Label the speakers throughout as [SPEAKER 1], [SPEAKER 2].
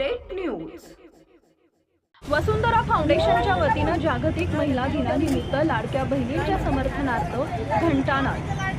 [SPEAKER 1] Update news वसुंधरा फाउंडेशनच्या वतीनं जागतिक महिला दिनानिमित्त लाडक्या बहिणींच्या समर्थनार्थ घंटानाद.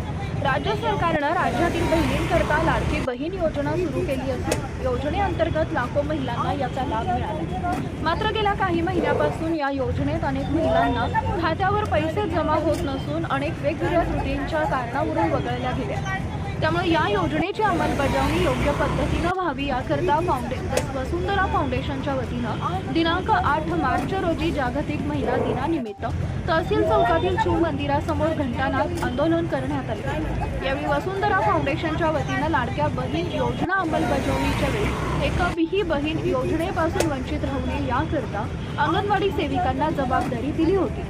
[SPEAKER 1] राज्य सरकारनं राज्यातील बहिणींकरता लाडकी बहीण योजना सुरू केली असून योजनेअंतर्गत लाखो महिलांना याचा लाभ मिळाला. मात्र गेल्या काही महिन्यापासून या योजनेत अनेक महिलांना खात्यावर पैसे जमा होत नसून अनेक वेगवेगळ्या त्रुटींच्या कारणावरून वगळल्या गेल्या. त्यामुळे या योजनेची अंमलबजावणी योग्य पद्धतीनं व्हावी याकरता फाउंडे वसुंधरा फाउंडेशनच्या वतीनं दिनांक आठ मार्च रोजी जागतिक महिला दिनानिमित्त तहसील चौकातील शिव मंदिरासमोर घंटानाद आंदोलन करण्यात आले. यावेळी वसुंधरा फाउंडेशनच्या वतीनं लाडक्या बहीण योजना अंमलबजावणीच्या वेळी एकही बहीण योजनेपासून वंचित राहू नये याकरता अंगणवाडी सेविकांना जबाबदारी दिली होती.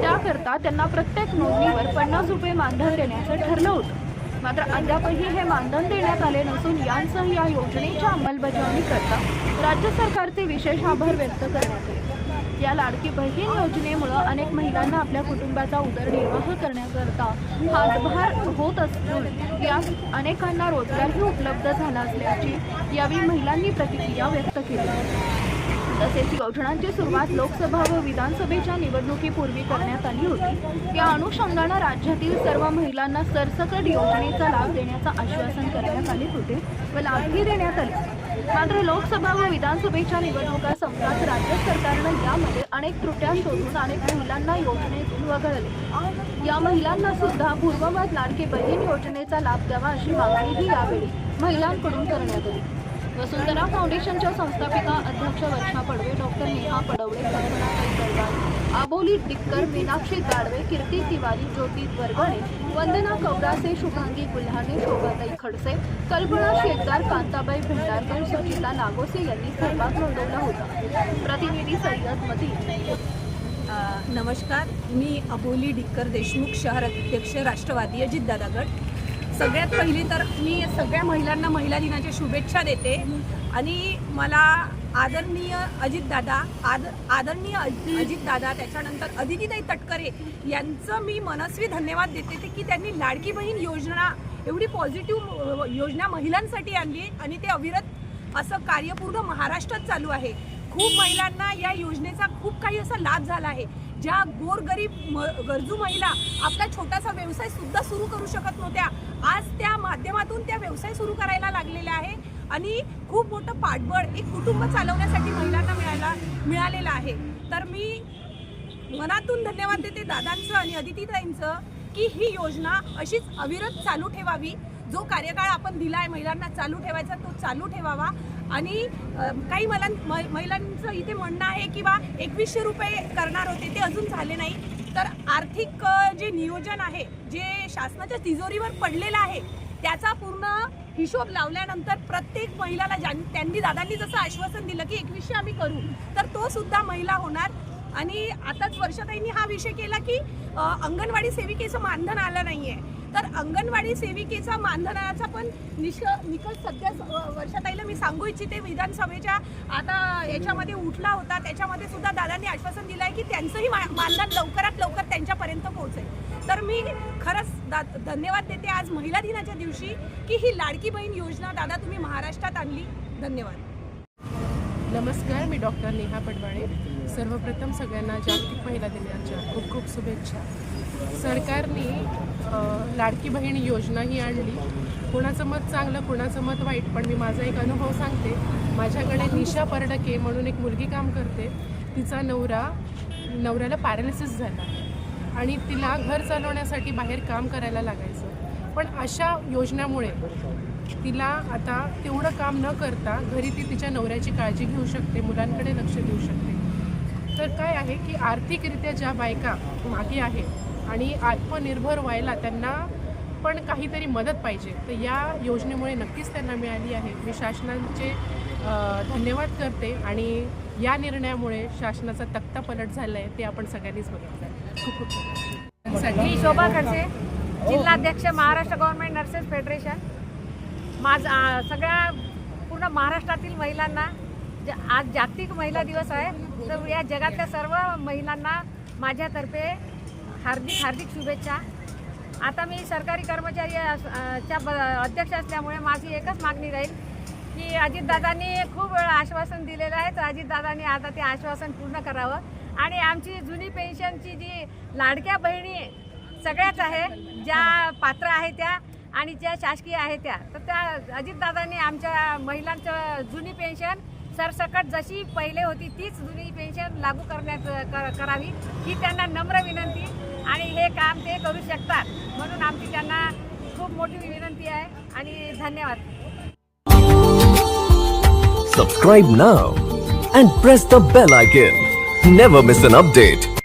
[SPEAKER 1] त्याकरता त्यांना प्रत्येक नोंदणीवर पन्नास रुपये मानधन देण्याचं ठरलं होतं. मात्र अद्यापही हे मानधन देण्यात आले नसून यांसह या योजनेच्या अंमलबजावणीकरता राज्य सरकारचे विशेष आभार व्यक्त करण्यात आले. या लाडकी बहीण योजनेमुळं अनेक महिलांना आपल्या कुटुंबाचा उदरनिर्वाह करण्याकरता हातभार होत असून या अनेकांना रोजगारही उपलब्ध झाला असल्याची यावेळी महिलांनी प्रतिक्रिया व्यक्त केली. तसेच योजनांची सुरुवात लोकसभा व विधानसभेच्या निवडणुकीपूर्वी करण्यात आली होती. या अनुषंगानं राज्यातील सर्व महिलांना सरसकट योजनेचा लाभ देण्याचं आश्वासन करण्यात आले होते व लाभही देण्यात आले. मात्र लोकसभा व विधानसभेच्या निवडणुका संपताच राज्य सरकारनं यामध्ये अनेक त्रुट्या शोधून अनेक महिलांना योजनेतून वगळले. या महिलांना सुद्धा पूर्ववत लाडकी बहीण योजनेचा लाभ द्यावा अशी मागणीही यावेळी महिलांकडून करण्यात आली. वसुंधरा फाउंडेशनच्या संस्थापिका अध्यक्ष वर्षा पडवे डॉक्टर नेहा पडवळे कल्पनाताई गरवाल आबोली डिक्कर मीनाक्षी गाडवे कीर्ती तिवारी ज्योती वरगणे वंदना कवरासे शुभांगी गुल्हाने शोभाताई खडसे कल्पना शेखदार कांताबाई भंडारकर सुचिता नागोसे यांनी सहभाग नोंदवला होता. प्रतिनिधी सय्यद मतीन.
[SPEAKER 2] नमस्कार. मी अबोली डिक्कर देशमुख शहर अध्यक्ष राष्ट्रवादी अजितदादा गट सगळ्यात पहिली तर मी सगळ्या महिलांना महिला दिनाच्या शुभेच्छा देते. आणि मला आदरणीय अजितदादा आद आदरणीय अजित अजितदादा त्याच्यानंतर अदितीताई तटकरे यांचं मी मनस्वी धन्यवाद देते ते की त्यांनी लाडकी बहीण योजना एवढी पॉझिटिव्ह योजना महिलांसाठी आणली आणि ते अविरत असं कार्य पूर्ण महाराष्ट्रात चालू आहे. खूप महिलांना या योजनेचा खूप काही असा लाभ झाला आहे. ज्या गोरगरीब म गरजू महिला आपला छोटासा व्यवसाय सुद्धा सुरू करू शकत नव्हत्या. आज त्या माध्यमातून त्या व्यवसाय सुरू करायला लागलेल्या आहे आणि खूप मोठं पाठबळ एक कुटुंब चालवण्यासाठी महिलांना मिळायला मिळालेलं आहे. तर मी मनातून धन्यवाद देते दादांचं आणि अदितीताईंचं की ही योजना अशीच अविरत चालू ठेवावी. जो कार्यकाळ आपण दिला आहे महिलांना चालू ठेवायचा तो चालू ठेवावा. आणि काही मला महिलांचं इथे म्हणणं आहे की बा एकवीसशे रुपये करणार होते ते अजून झाले नाही. तर आर्थिक जे नियोजन आहे जे शासनाच्या तिजोरीवर पडलेलं आहे त्याचा पूर्ण हिशोब लावल्यानंतर प्रत्येक महिलाला ज्यां त्यांनी दादांनी जसं आश्वासन दिलं की एकवीसशे आम्ही करू तर तो सुद्धा महिला होणार. आणि आताच वर्षाताईंनी हा विषय केला की अंगणवाडी सेविकेचं मानधन आलं नाही आहे तर अंगणवाडी सेविकेचा मानधनाचा पण निष निकष सध्या अ, वर्षाताईला मी सांगू इच्छिते विधानसभेच्या आता याच्यामध्ये उठला होता त्याच्यामध्ये सुद्धा दादांनी आश्वासन दिलं आहे की त्यांचंही मा- मानधन लवकरात लवकर त्यांच्यापर्यंत पोहोचेल. तर मी खरंच दा धन्यवाद देते आज महिला दिनाच्या दिवशी की ही लाडकी बहीण योजना दादा तुम्ही महाराष्ट्रात आणली. धन्यवाद.
[SPEAKER 3] नमस्कार मी डॉक्टर नेहा पडवाळे सर्वप्रथम सगळ्यांना जागतिक महिला दिनाच्या खूप खूप शुभेच्छा. सरकारने लाडकी बहीण योजना ही आणली. कोणाचं मत चांगलं कोणाचं मत वाईट पण मी माझा एक अनुभव सांगते. माझ्याकडे निशा परडके म्हणून एक मुलगी काम करते. तिचा नवरा नवऱ्याला पॅरालिसिस झाला. आणि तिला घर चालवण्यासाठी बाहेर काम करायला लागायचं. पण अशा योजनेमुळे तिला आता तेवढं काम न करता घरी ती तिच्या नवऱ्याची काळजी घेऊ शकते मुलांकडे लक्ष देऊ शकते. तर काय आहे की आर्थिकरित्या ज्या बायका मागे आहेत आणि आत्मनिर्भर व्हायला त्यांना पण काहीतरी मदत पाहिजे तर या योजनेमुळे नक्कीच त्यांना मिळाली आहे. मी शासनाचे धन्यवाद करते आणि या निर्णयामुळे शासनाचा तक्ता पलट झाला आहे ते आपण सगळ्यांनीच बघितलं आहे खूप खूप
[SPEAKER 4] मी शोभा खडसे जिल्हाध्यक्ष महाराष्ट्र गव्हर्नमेंट नर्सेस फेडरेशन. माझा सगळ्या पूर्ण महाराष्ट्रातील महिलांना आज जागतिक महिला दिवस आहे तर या जगातल्या सर्व महिलांना माझ्यातर्फे हार्दिक हार्दिक शुभेच्छा. आता मी सरकारी कर्मचारी अस- च्या ब- अध्यक्ष असल्यामुळे माझी एकच मागणी राहील की अजितदादांनी खूप वेळा आश्वासन दिलेलं आहे. तर अजितदादांनी आता ते आश्वासन पूर्ण करावं. आणि आमची जुनी पेन्शनची जी लाडक्या बहिणी सगळ्याच आहे ज्या पात्र आहे त्या आणि ज्या शासकीय आहे त्या तर त्या अजितदादांनी आमच्या महिलांचं जुनी पेन्शन सरसकट जशी पहिले होती तीच जुनी पेन्शन लागू करण्यात कर- करावी ही त्यांना नम्र विनंती. आणि हे काम ते करू शकतात म्हणून आमची त्यांना खूप मोठी विनंती आहे आणि धन्यवाद.
[SPEAKER 5] Subscribe now and press the bell icon never miss an update